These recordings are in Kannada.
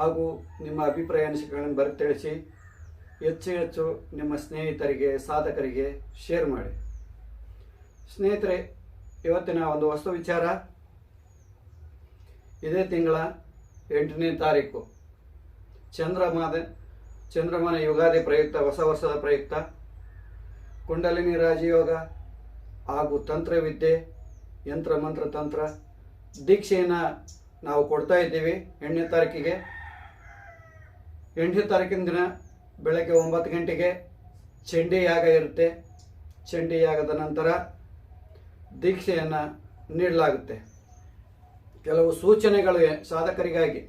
ಹಾಗೂ ನಿಮ್ಮ ಅಭಿಪ್ರಾಯ ಅನಿಸಿಕೆಗಳನ್ನು ಬರೆದು ತಿಳಿಸಿ ಹೆಚ್ಚು ಹೆಚ್ಚು ನಿಮ್ಮ ಸ್ನೇಹಿತರಿಗೆ, ಸಾಧಕರಿಗೆ ಶೇರ್ ಮಾಡಿ. ಸ್ನೇಹಿತರೆ, ಇವತ್ತಿನ ಒಂದು ಹೊಸ ವಿಚಾರ ಇದೇ ತಿಂಗಳ ಎಂಟನೇ ತಾರೀಕು. ಚಂದ್ರಮಾನ ಚಂದ್ರಮಾನ ಯುಗಾದಿ ಪ್ರಯುಕ್ತ, ಹೊಸ ವರ್ಷದ ಪ್ರಯುಕ್ತ, ಕುಂಡಲಿನಿ ರಾಜಯೋಗ ಹಾಗೂ ತಂತ್ರವಿದ್ಯೆ, ಯಂತ್ರ, ಮಂತ್ರ, ತಂತ್ರ, ದೀಕ್ಷೆಯನ್ನು ನಾವು ಕೊಡ್ತಾ ಇದ್ದೀವಿ. ಎಂಟನೇ ತಾರೀಕಿಗೆ ಎಂಟನೇ ತಾರೀಕಿನ ದಿನ ಬೆಳಗ್ಗೆ ಒಂಬತ್ತು ಗಂಟೆಗೆ ಚಂಡಿ ಯಾಗ ಇರುತ್ತೆ. ಚಂಡಿ ಯಾಗದ ನಂತರ ದೀಕ್ಷೆಯನ್ನು ನೀಡಲಾಗುತ್ತೆ. ಕೆಲವು ಸೂಚನೆಗಳು ಸಾಧಕರಿಗಾಗಿ,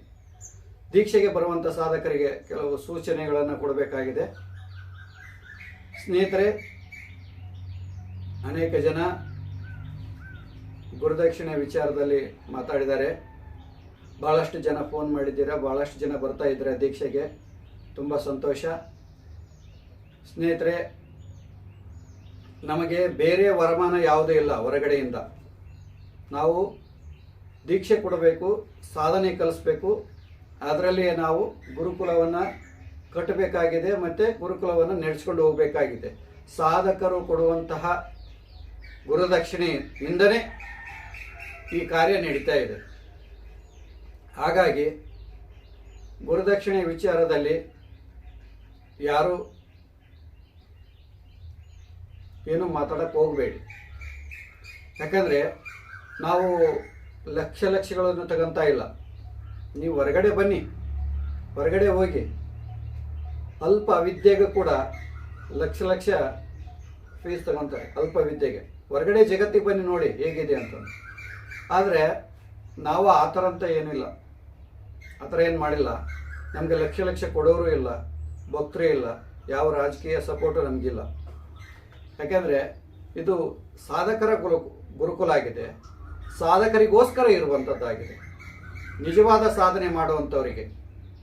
ದೀಕ್ಷೆಗೆ ಬರುವಂಥ ಸಾಧಕರಿಗೆ ಕೆಲವು ಸೂಚನೆಗಳನ್ನು ಕೊಡಬೇಕಾಗಿದೆ. ಸ್ನೇಹಿತರೆ, ಅನೇಕ ಜನ ಗುರುದಕ್ಷಿಣೆ ವಿಚಾರದಲ್ಲಿ ಮಾತಾಡಿದ್ದಾರೆ. ಭಾಳಷ್ಟು ಜನ ಫೋನ್ ಮಾಡಿದ್ದೀರಾ? ಭಾಳಷ್ಟು ಜನ ಬರ್ತಾ ಇದ್ದೀರಾ ದೀಕ್ಷೆಗೆ? ತುಂಬ ಸಂತೋಷ. ಸ್ನೇಹಿತರೆ, ನಮಗೆ ಬೇರೆ ವರಮಾನ ಯಾವುದೂ ಇಲ್ಲ ಹೊರಗಡೆಯಿಂದ. ನಾವು ದೀಕ್ಷೆ ಕೊಡಬೇಕು, ಸಾಧನೆ ಕಲಿಸ್ಬೇಕು. ಅದರಲ್ಲಿಯೇ ನಾವು ಗುರುಕುಲವನ್ನು ಕಟ್ಟಬೇಕಾಗಿದೆ ಮತ್ತು ಗುರುಕುಲವನ್ನು ನಡೆಸ್ಕೊಂಡು ಹೋಗಬೇಕಾಗಿದೆ. ಸಾಧಕರು ಕೊಡುವಂತಹ ಗುರುದಕ್ಷಿಣೆಯಿಂದನೇ ಈ ಕಾರ್ಯ ನಡೀತಾ ಇದೆ. ಹಾಗಾಗಿ ಗುರುದಕ್ಷಿಣೆ ವಿಚಾರದಲ್ಲಿ ಯಾರು ಏನು ಮಾತಾಡಕ್ಕೆ ಹೋಗಬೇಡಿ. ಯಾಕಂದರೆ ನಾವು ಲಕ್ಷ ಲಕ್ಷಗಳನ್ನು ತಗೊಂತ ಇಲ್ಲ. ನೀವು ಹೊರಗಡೆ ಬನ್ನಿ. ಹೊರಗಡೆ ಹೋಗಿ. ಅಲ್ಪ ವಿದ್ಯೆಗೆ ಕೂಡ ಲಕ್ಷ ಲಕ್ಷ ಫೀಸ್ ತಗೊತಾರೆ, ಅಲ್ಪ ವಿದ್ಯೆಗೆ. ಹೊರಗಡೆ ಜಗತ್ತಿಗೆ ಬನ್ನಿ ನೋಡಿ ಹೇಗಿದೆ ಅಂತ. ಆದರೆ ನಾವು ಆ ಥರ ಅಂತ ಏನಿಲ್ಲ. ಆ ಥರ ಏನು ಮಾಡಿಲ್ಲ. ನಮಗೆ ಲಕ್ಷ ಲಕ್ಷ ಕೊಡೋರು ಇಲ್ಲ, ಭಕ್ತರು ಇಲ್ಲ, ಯಾವ ರಾಜಕೀಯ ಸಪೋರ್ಟು ನಮಗಿಲ್ಲ. ಯಾಕೆಂದರೆ ಇದು ಸಾಧಕರ ಗುರು, ಗುರುಕುಲ ಆಗಿದೆ. ಸಾಧಕರಿಗೋಸ್ಕರ ಇರುವಂಥದ್ದಾಗಿದೆ ನಿಜವಾದ ಸಾಧನೆ ಮಾಡುವಂಥವರಿಗೆ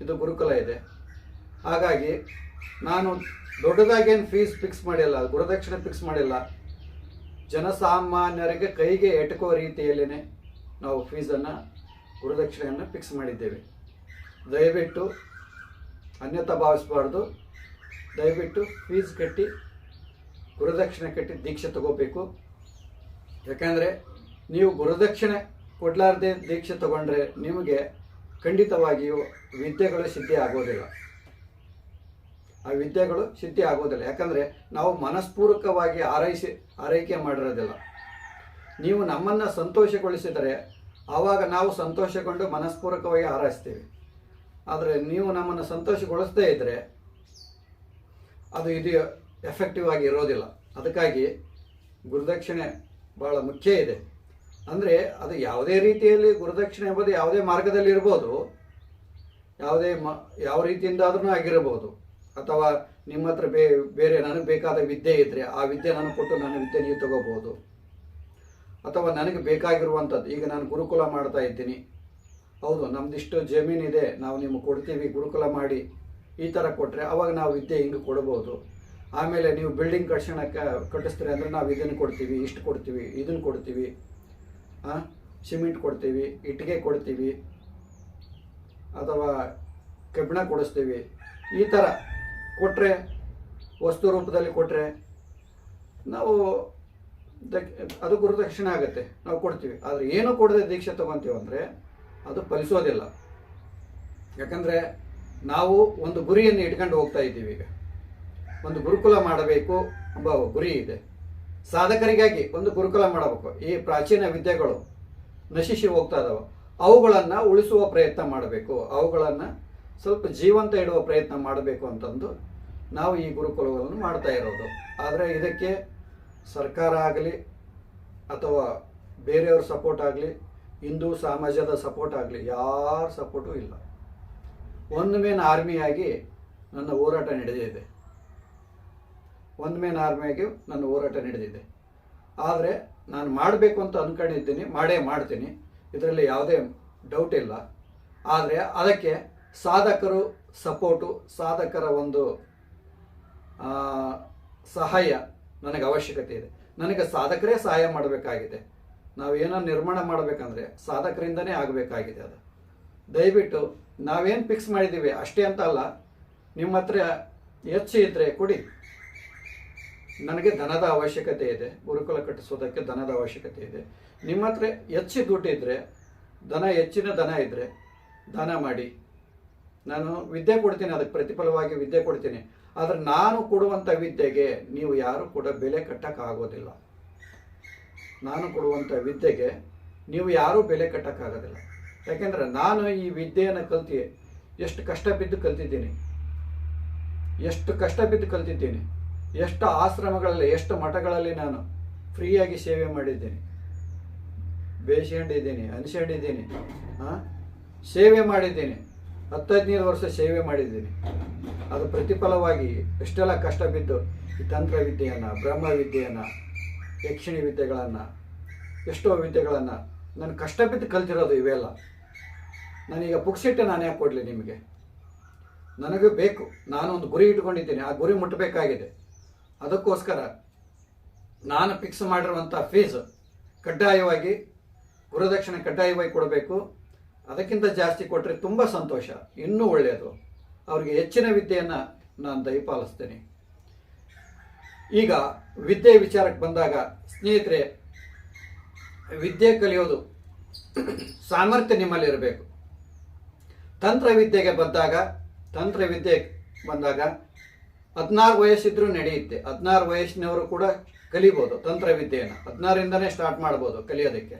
ಇದು ಗುರುಕುಲ ಇದೆ. ಹಾಗಾಗಿ ನಾನು ದೊಡ್ಡದಾಗೇನು ಫೀಸ್ ಫಿಕ್ಸ್ ಮಾಡಿಲ್ಲ, ಗುರುದಕ್ಷಿಣೆ ಫಿಕ್ಸ್ ಮಾಡಿಲ್ಲ. ಜನಸಾಮಾನ್ಯರಿಗೆ ಕೈಗೆ ಎಟಕುವ ರೀತಿಯಲ್ಲೇ ನಾವು ಫೀಸನ್ನು ಗುರುದಕ್ಷಿಣೆಯನ್ನು ಫಿಕ್ಸ್ ಮಾಡಿದ್ದೇವೆ. ದಯವಿಟ್ಟು ಅನ್ಯತ ಭಾವಿಸಬಾರ್ದು. ದಯವಿಟ್ಟು ಫೀಸ್ ಕಟ್ಟಿ, ಗುರುದಕ್ಷಿಣೆ ಕಟ್ಟಿ ದೀಕ್ಷೆ ತಗೋಬೇಕು. ಯಾಕೆಂದರೆ ನೀವು ಗುರುದಕ್ಷಿಣೆ ಕೊಡಲಾರ್ದೆ ದೀಕ್ಷೆ ತಗೊಂಡ್ರೆ ನಿಮಗೆ ಖಂಡಿತವಾಗಿಯೂ ವಿದ್ಯೆಗಳು ಸಿದ್ಧಿ ಆಗೋದಿಲ್ಲ. ಆ ವಿದ್ಯೆಗಳು ಸಿದ್ಧಿ ಆಗೋದಿಲ್ಲ. ಯಾಕಂದರೆ ನಾವು ಮನಸ್ಪೂರ್ವಕವಾಗಿ ಆರೈಸಿ, ಆರೈಕೆ ಮಾಡಿರೋದಿಲ್ಲ. ನೀವು ನಮ್ಮನ್ನು ಸಂತೋಷಗೊಳಿಸಿದರೆ ಆವಾಗ ನಾವು ಸಂತೋಷಗೊಂಡು ಮನಸ್ಪೂರ್ವಕವಾಗಿ ಹಾರೈಸ್ತೀವಿ ಆದರೆ ನೀವು ನಮ್ಮನ್ನು ಸಂತೋಷಗೊಳಿಸದೇ ಇದ್ದರೆ ಅದು ಇದು ಎಫೆಕ್ಟಿವ್ ಆಗಿ ಇರೋದಿಲ್ಲ. ಅದಕ್ಕಾಗಿ ಗುರುದಕ್ಷಿಣೆ ಭಾಳ ಮುಖ್ಯ ಇದೆ. ಅಂದರೆ ಅದು ಯಾವುದೇ ರೀತಿಯಲ್ಲಿ ಗುರುದಕ್ಷಿಣೆ ಎಂಬುದು ಯಾವುದೇ ಮಾರ್ಗದಲ್ಲಿ ಇರ್ಬೋದು. ಯಾವುದೇ ಮ, ಯಾವ ರೀತಿಯಿಂದಾದ್ರೂ ಆಗಿರಬಹುದು ಅಥವಾ ನಿಮ್ಮ ಹತ್ರ ಬೇ, ಬೇರೆ ನನಗೆ ಬೇಕಾದ ವಿದ್ಯೆ ಇದ್ದರೆ ಆ ವಿದ್ಯೆ ನಾನು ಕೊಟ್ಟು ನನ್ನ ವಿದ್ಯೆ ನೀವು ತಗೋಬೋದು. ಅಥವಾ ನನಗೆ ಬೇಕಾಗಿರುವಂಥದ್ದು, ಈಗ ನಾನು ಗುರುಕುಲ ಮಾಡ್ತಾ ಇದ್ದೀನಿ. ಹೌದು, ನಮ್ದಿಷ್ಟು ಜಮೀನಿದೆ ನಾವು ನಿಮಗೆ ಕೊಡ್ತೀವಿ, ಗುರುಕುಲ ಮಾಡಿ, ಈ ಥರ ಕೊಟ್ಟರೆ ಅವಾಗ ನಾವು ವಿದ್ಯೆ ಹಿಂಗೆ ಕೊಡ್ಬೋದು. ಆಮೇಲೆ ನೀವು ಬಿಲ್ಡಿಂಗ್ ಕಟ್ಸೋಣಕ್ಕೆ ಕಟ್ಟಿಸ್ತೀರಿ ಅಂದರೆ ನಾವು ಇದನ್ನು ಕೊಡ್ತೀವಿ, ಇಷ್ಟು ಕೊಡ್ತೀವಿ, ಇದನ್ನು ಕೊಡ್ತೀವಿ ಹಾಂ ಸಿಮೆಂಟ್ ಕೊಡ್ತೀವಿ, ಇಟ್ಟಿಗೆ ಕೊಡ್ತೀವಿ, ಅಥವಾ ಕಬ್ಬಿಣ ಕೊಡಿಸ್ತೀವಿ, ಈ ಥರ ಕೊಟ್ಟರೆ ವಸ್ತು ರೂಪದಲ್ಲಿ ಕೊಟ್ಟರೆ ನಾವು ಅದು ಗುರುದಕ್ಷಿಣೆ ಆಗುತ್ತೆ, ನಾವು ಕೊಡ್ತೀವಿ. ಆದರೆ ಏನು ಕೊಡದೆ ದೀಕ್ಷೆ ತೊಗೊತೀವಿ ಅಂದರೆ ಅದು ಫಲಿಸೋದಿಲ್ಲ. ಯಾಕಂದರೆ ನಾವು ಒಂದು ಗುರಿಯನ್ನು ಇಟ್ಕೊಂಡು ಹೋಗ್ತಾ ಇದ್ದೀವಿ ಈಗ. ಒಂದು ಗುರುಕುಲ ಮಾಡಬೇಕು ಎಂಬ ಗುರಿ ಇದೆ. ಸಾಧಕರಿಗಾಗಿ ಒಂದು ಗುರುಕುಲ ಮಾಡಬೇಕು. ಈ ಪ್ರಾಚೀನ ವಿದ್ಯೆಗಳು ನಶಿಸಿ ಹೋಗ್ತಾ ಇದಾವೆ. ಅವುಗಳನ್ನು ಉಳಿಸುವ ಪ್ರಯತ್ನ ಮಾಡಬೇಕು. ಅವುಗಳನ್ನು ಸ್ವಲ್ಪ ಜೀವಂತ ಇಡುವ ಪ್ರಯತ್ನ ಮಾಡಬೇಕು ಅಂತಂದು ನಾವು ಈ ಗುರುಕುಲಗಳನ್ನು ಮಾಡ್ತಾ ಇರೋದು. ಆದರೆ ಇದಕ್ಕೆ ಸರ್ಕಾರ ಆಗಲಿ ಅಥವಾ ಬೇರೆಯವ್ರ ಸಪೋರ್ಟ್ ಆಗಲಿ ಹಿಂದೂ ಸಮಾಜದ ಸಪೋರ್ಟ್ ಆಗಲಿ, ಯಾರ ಸಪೋರ್ಟು ಇಲ್ಲ. ಒಂದು ಮೇನ್ ಆರ್ಮಿಯಾಗಿ ನನ್ನ ಹೋರಾಟ ನಡೆದಿದೆ. ಒಂದು ಮೇನ್ ಆರ್ಮಿಯಾಗಿ ನನ್ನ ಹೋರಾಟ ನಡೆದಿದೆ. ಆದರೆ ನಾನು ಮಾಡಬೇಕು ಅಂತ ಅಂದ್ಕೊಂಡಿದ್ದೀನಿ ಮಾಡೇ ಮಾಡ್ತೀನಿ. ಇದರಲ್ಲಿ ಯಾವುದೇ ಡೌಟ್ ಇಲ್ಲ. ಆದರೆ ಅದಕ್ಕೆ ಸಾಧಕರು ಸಪೋರ್ಟು ಸಾಧಕರ ಒಂದು ಸಹಾಯ ನನಗೆ ಅವಶ್ಯಕತೆ ಇದೆ. ನನಗೆ ಸಾಧಕರೇ ಸಹಾಯ ಮಾಡಬೇಕಾಗಿದೆ. ನಾವು ಏನೋ ನಿರ್ಮಾಣ ಮಾಡಬೇಕಂದ್ರೆ ಸಾಧಕರಿಂದನೇ ಆಗಬೇಕಾಗಿದೆ ಅದು. ದಯವಿಟ್ಟು ನಾವೇನು ಫಿಕ್ಸ್ ಮಾಡಿದ್ದೀವಿ, ಅಷ್ಟೇ ಅಂತ ಅಲ್ಲ, ನಿಮ್ಮ ಹತ್ರ ಹೆಚ್ಚು ಇದ್ದರೆ ಕೊಡಿ. ನನಗೆ ದನದ ಅವಶ್ಯಕತೆ ಇದೆ, ಗುರುಕುಲ ಕಟ್ಟಿಸೋದಕ್ಕೆ ದನದ ಅವಶ್ಯಕತೆ ಇದೆ. ನಿಮ್ಮ ಹತ್ರ ಹೆಚ್ಚು ಇದ್ದರೆ ದನ ಹೆಚ್ಚಿನ ದನ ಇದ್ದರೆ ದಾನ ಮಾಡಿ. ನಾನು ವಿದ್ಯೆ ಕೊಡ್ತೀನಿ, ಅದಕ್ಕೆ ಪ್ರತಿಫಲವಾಗಿ ವಿದ್ಯೆ ಕೊಡ್ತೀನಿ. ಆದರೆ ನಾನು ಕೊಡುವಂಥ ವಿದ್ಯೆಗೆ ನೀವು ಯಾರು ಕೂಡ ಬೆಲೆ ಕಟ್ಟಕ್ಕಾಗೋದಿಲ್ಲ. ನಾನು ಕೊಡುವಂಥ ವಿದ್ಯೆಗೆ ನೀವು ಯಾರೂ ಬೆಲೆ ಕಟ್ಟೋಕ್ಕಾಗೋದಿಲ್ಲ. ಯಾಕೆಂದರೆ ನಾನು ಈ ವಿದ್ಯೆಯನ್ನು ಕಲ್ತಿ ಎಷ್ಟು ಕಷ್ಟ ಬಿದ್ದು ಕಲ್ತಿದ್ದೀನಿ. ಎಷ್ಟು ಕಷ್ಟ ಬಿದ್ದು ಕಲ್ತಿದ್ದೀನಿ. ಎಷ್ಟು ಆಶ್ರಮಗಳಲ್ಲಿ, ಎಷ್ಟು ಮಠಗಳಲ್ಲಿ ನಾನು ಫ್ರೀಯಾಗಿ ಸೇವೆ ಮಾಡಿದ್ದೀನಿ. ಬೇಯಿಸ್ಕೊಂಡಿದ್ದೀನಿ ಅನಿಸ್ಕೊಂಡಿದ್ದೀನಿ ಹಾಂ ಸೇವೆ ಮಾಡಿದ್ದೀನಿ. ಹತ್ತು ಹದಿನೈದು ವರ್ಷ ಸೇವೆ ಮಾಡಿದ್ದೀನಿ. ಅದು ಪ್ರತಿಫಲವಾಗಿ ಎಷ್ಟೆಲ್ಲ ಕಷ್ಟ ಬಿದ್ದು ಈ ತಂತ್ರ ಬ್ರಹ್ಮವಿದ್ಯೆಯನ್ನು ಬ್ರಹ್ಮ ವಿದ್ಯೆಯನ್ನು ಯಕ್ಷಿಣಿ ವಿದ್ಯೆಗಳನ್ನು ಎಷ್ಟೋ ವಿದ್ಯೆಗಳನ್ನು ನಾನು ಕಷ್ಟ ಬಿದ್ದು ಕಲ್ತಿರೋದು ಇವೆಲ್ಲ. ನಾನೀಗ ಪುಕ್ಸಿಟ್ಟೆ ನಾನು ಯಾಕೆ ಕೊಡಲಿ ನಿಮಗೆ? ನನಗೂ ಬೇಕು. ನಾನು ಒಂದು ಗುರಿ ಇಟ್ಕೊಂಡಿದ್ದೀನಿ. ಆ ಗುರಿ ಮುಟ್ಟಬೇಕಾಗಿದೆ ಅದಕ್ಕೋಸ್ಕರ ನಾನು ಫಿಕ್ಸ್ ಮಾಡಿರುವಂಥ ಫೀಸ್ ಕಡ್ಡಾಯವಾಗಿ, ಗುರುದಕ್ಷಿಣೆ ಕಡ್ಡಾಯವಾಗಿ ಕೊಡಬೇಕು. ಅದಕ್ಕಿಂತ ಜಾಸ್ತಿ ಕೊಟ್ಟರೆ ತುಂಬ ಸಂತೋಷ. ಇನ್ನೂ ಒಳ್ಳೆಯದು ಅವರಿಗೆ ಹೆಚ್ಚಿನ ವಿದ್ಯೆಯನ್ನು ನಾನು ದಯಪಾಲಿಸ್ತೇನೆ. ಈಗ ವಿದ್ಯೆ ವಿಚಾರಕ್ಕೆ ಬಂದಾಗ ಸ್ನೇಹಿತರೆ, ವಿದ್ಯೆ ಕಲಿಯೋದು ಸಾಮರ್ಥ್ಯ ನಿಮ್ಮಲ್ಲಿರಬೇಕು ತಂತ್ರ ವಿದ್ಯೆಗೆ ಬಂದಾಗ ತಂತ್ರ ವಿದ್ಯೆ ಬಂದಾಗ ಹದಿನಾರು ವಯಸ್ಸಿದ್ರೂ ನಡೆಯುತ್ತೆ. ಹದಿನಾರು ವಯಸ್ಸಿನವರು ಕೂಡ ಕಲಿಬೋದು ತಂತ್ರ ವಿದ್ಯೆಯನ್ನು ಹದಿನಾರಿಂದನೇ ಸ್ಟಾರ್ಟ್ ಮಾಡ್ಬೋದು ಕಲಿಯೋದಕ್ಕೆ.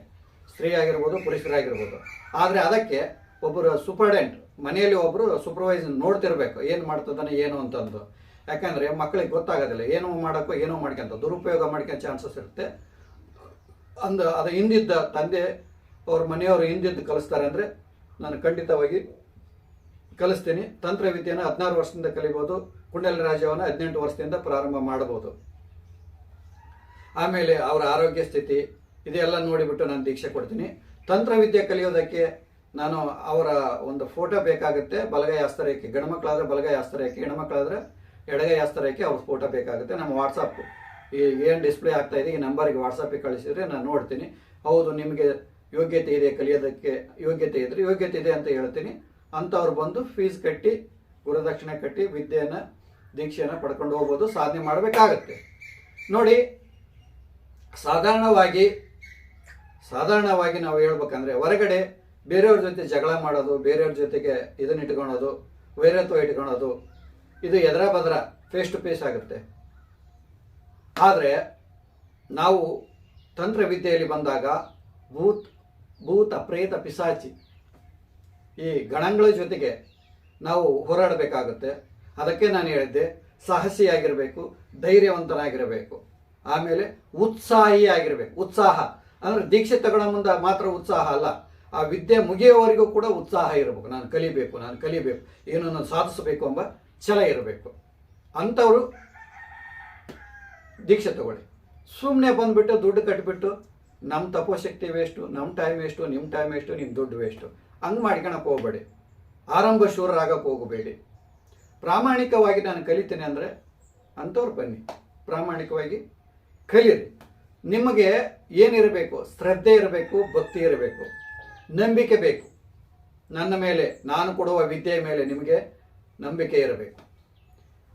ಸ್ತ್ರೀ ಆಗಿರ್ಬೋದು ಪುರುಷರಾಗಿರ್ಬೋದು. ಆದರೆ ಅದಕ್ಕೆ ಒಬ್ಬರು ಸೂಪರ್ಡೆಂಟ್ ಮನೆಯಲ್ಲಿ ಒಬ್ಬರು ಸೂಪರ್ವೈಸ್ ನೋಡ್ತಿರ್ಬೇಕು. ಏನು ಮಾಡ್ತದಾನೆ ಏನು ಅಂತಂದು. ಯಾಕಂದರೆ ಮಕ್ಕಳಿಗೆ ಗೊತ್ತಾಗೋದಿಲ್ಲ, ಏನೋ ಮಾಡೋಕ್ಕೋ ಏನೋ ಮಾಡ್ಕೊಂತ ದುರುಪಯೋಗ ಮಾಡ್ಕೊಂತ ಚಾನ್ಸಸ್ ಇರುತ್ತೆ. ಅಂದ, ಅದು ಹಿಂದಿದ್ದ ತಂದೆ ಅವ್ರ ಮನೆಯವರು ಹಿಂದಿದ್ದು ಕಲಿಸ್ತಾರೆ ಅಂದರೆ ನಾನು ಖಂಡಿತವಾಗಿ ಕಲಿಸ್ತೀನಿ. ತಂತ್ರ ವಿದ್ಯೆಯನ್ನು ಹದಿನಾರು ವರ್ಷದಿಂದ ಕಲಿಬೋದು, ಕುಂಡಲಿ ರಾಜ್ಯವನ್ನು ಹದಿನೆಂಟು ವರ್ಷದಿಂದ ಪ್ರಾರಂಭ ಮಾಡ್ಬೋದು. ಆಮೇಲೆ ಅವರ ಆರೋಗ್ಯ ಸ್ಥಿತಿ, ಇದೆಲ್ಲ ನೋಡಿಬಿಟ್ಟು ನಾನು ದೀಕ್ಷೆ ಕೊಡ್ತೀನಿ. ತಂತ್ರ ವಿದ್ಯೆ ಕಲಿಯೋದಕ್ಕೆ ನಾನು ಅವರ ಒಂದು ಫೋಟೋ ಬೇಕಾಗುತ್ತೆ, ಬಲಗೈ ಗಂಡು ಮಕ್ಕಳಾದ್ರೆ ಬಲಗೈ ಆಸ್ತರಕ್ಕೆ ಹೆಣ್ಮಕ್ಳಾದ್ರೆ ಎಡಗೈ ಹಸ್ತರೇಖೆ ಅವ್ರ ಫೋಟೋ ಬೇಕಾಗುತ್ತೆ. ನಮ್ಮ ವಾಟ್ಸಪ್ ಈ ಏನು ಡಿಸ್ಪ್ಲೇ ಆಗ್ತಾ ಇದೆ, ಈ ನಂಬರ್ಗೆ ವಾಟ್ಸಪ್ಪಿಗೆ ಕಳಿಸಿದ್ರೆ ನಾನು ನೋಡ್ತೀನಿ. ಹೌದು, ನಿಮಗೆ ಯೋಗ್ಯತೆ ಇದೆ ಕಲಿಯೋದಕ್ಕೆ ಯೋಗ್ಯತೆ ಇದ್ರೆ ಯೋಗ್ಯತೆ ಇದೆ ಅಂತ ಹೇಳ್ತೀನಿ. ಅಂಥವ್ರು ಬಂದು ಫೀಸ್ ಕಟ್ಟಿ ಗುರುದಕ್ಷಿಣೆ ಕಟ್ಟಿ ವಿದ್ಯೆಯನ್ನು, ದೀಕ್ಷೆಯನ್ನು ಪಡ್ಕೊಂಡು ಹೋಗ್ಬೋದು, ಸಾಧನೆ ಮಾಡಬೇಕಾಗತ್ತೆ. ನೋಡಿ, ಸಾಧಾರಣವಾಗಿ ಸಾಧಾರಣವಾಗಿ ನಾವು ಹೇಳ್ಬೇಕಂದ್ರೆ ಹೊರಗಡೆ ಬೇರೆಯವ್ರ ಜೊತೆ ಜಗಳ ಮಾಡೋದು, ಬೇರೆಯವ್ರ ಜೊತೆಗೆ ಇದನ್ನ ಇಟ್ಕೊಳೋದು ವೈರತ್ವ ಇಟ್ಕೊಳೋದು ಇದು ಎದರ ಬದರ ಫೇಸ್ ಟು ಫೇಸ್ ಆಗುತ್ತೆ. ಆದರೆ, ನಾವು ತಂತ್ರ ವಿದ್ಯೆಯಲ್ಲಿ ಬಂದಾಗ ಭೂತ್, ಭೂತ, ಪ್ರೇತ, ಪಿಸಾಚಿ ಈ ಗಣಗಳ ಜೊತೆಗೆ ನಾವು ಹೋರಾಡಬೇಕಾಗುತ್ತೆ. ಅದಕ್ಕೆ ನಾನು ಹೇಳಿದ್ದೆ, ಸಾಹಸಿಯಾಗಿರಬೇಕು, ಧೈರ್ಯವಂತನಾಗಿರಬೇಕು. ಆಮೇಲೆ ಉತ್ಸಾಹಿ ಆಗಿರಬೇಕು. ಉತ್ಸಾಹ. ಅಂದರೆ ದೀಕ್ಷೆ ತಗೊಳ್ಳೋ ಮುಂದೆ ಮಾತ್ರ ಉತ್ಸಾಹ ಅಲ್ಲ. ಆ ವಿದ್ಯೆ ಮುಗಿಯೋವರೆಗೂ ಕೂಡ ಉತ್ಸಾಹ ಇರಬೇಕು. ನಾನು ಕಲಿಬೇಕು ನಾನು ಕಲಿಬೇಕು. ಏನನ್ನು ಸಾಧಿಸಬೇಕು ಎಂಬ ಛಲ ಇರಬೇಕು. ಅಂಥವರು ದೀಕ್ಷೆ ತಗೊಳ್ಳಿ. ಸುಮ್ಮನೆ ಬಂದುಬಿಟ್ಟು ದುಡ್ಡು ಕಟ್ಟಿಬಿಟ್ಟು ನಮ್ಮ ತಪೋಶಕ್ತಿ ವೇಸ್ಟು ನಮ್ಮ ಟೈಮ್ ವೇಸ್ಟು ನಿಮ್ಮ ಟೈಮ್ ವೇಸ್ಟು ನಿಮ್ಮ ದುಡ್ಡು ವೇಸ್ಟು. ಹಂಗೆ ಮಾಡ್ಕೊಳಕ್ಕೆ ಹೋಗಬೇಡಿ. ಆರಂಭ ಶೂರರಾಗಕ್ಕೆ ಹೋಗಬೇಡಿ. ಪ್ರಾಮಾಣಿಕವಾಗಿ ನಾನು ಕಲಿತೇನೆ ಅಂದರೆ ಅಂಥವ್ರು ಬನ್ನಿ. ಪ್ರಾಮಾಣಿಕವಾಗಿ ಕಲಿಯಿರಿ ನಿಮಗೆ ಏನಿರಬೇಕು? ಶ್ರದ್ಧೆ ಇರಬೇಕು, ಭಕ್ತಿ ಇರಬೇಕು. ನಂಬಿಕೆ ಬೇಕು. ನನ್ನ ಮೇಲೆ, ನಾನು ಕೊಡುವ ವಿದ್ಯೆಯ ಮೇಲೆ ನಿಮಗೆ ನಂಬಿಕೆ ಇರಬೇಕು.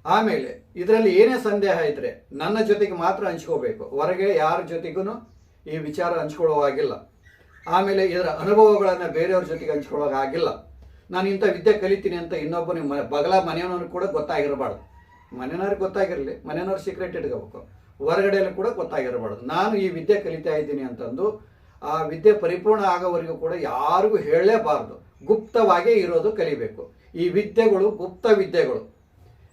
ಆಮೇಲೆ ಇದರಲ್ಲಿ ಏನೇ ಸಂದೇಹ ಇದ್ದರೆ ನನ್ನ ಜೊತೆಗೆ ಮಾತ್ರ ಹಂಚ್ಕೋಬೇಕು. ಹೊರಗೆ ಯಾರ ಜೊತೆಗೂ ಈ ವಿಚಾರ ಹಂಚ್ಕೊಳ್ಳೋ ಹಾಗಿಲ್ಲ ಆಮೇಲೆ ಇದರ ಅನುಭವಗಳನ್ನು ಬೇರೆಯವ್ರ ಜೊತೆಗೆ ಹಂಚ್ಕೊಳ್ಳೋ ಆಗಿಲ್ಲ ನಾನು ಇಂಥ ವಿದ್ಯೆ ಕಲಿತೀನಿ ಅಂತ ಇನ್ನೊಬ್ಬನಿಗೆ ಮ, ಬಗಲ ಮನೆಯವನವ್ರು ಕೂಡ ಗೊತ್ತಾಗಿರಬಾರ್ದು. ಮನೆಯವ್ರಿಗೆ ಗೊತ್ತಾಗಿರಲಿ, ಮನೆಯವ್ರ ಸೀಕ್ರೆಟ್ ಇಟ್ಕೋಬೇಕು. ಹೊರಗಡೆಯಲ್ಲಿ ಕೂಡ ಗೊತ್ತಾಗಿರಬಾರ್ದು. ನಾನು ಈ ವಿದ್ಯೆ ಕಲಿತಾ ಇದ್ದೀನಿ ಅಂತಂದು ಆ ವಿದ್ಯೆ ಪರಿಪೂರ್ಣ ಆಗೋವರೆಗೂ ಕೂಡ ಯಾರಿಗೂ ಹೇಳಲೇಬಾರ್ದು. ಗುಪ್ತವಾಗೇ ಇರೋದು ಕಲಿಬೇಕು. ಈ ವಿದ್ಯೆಗಳು ಗುಪ್ತ ವಿದ್ಯೆಗಳು.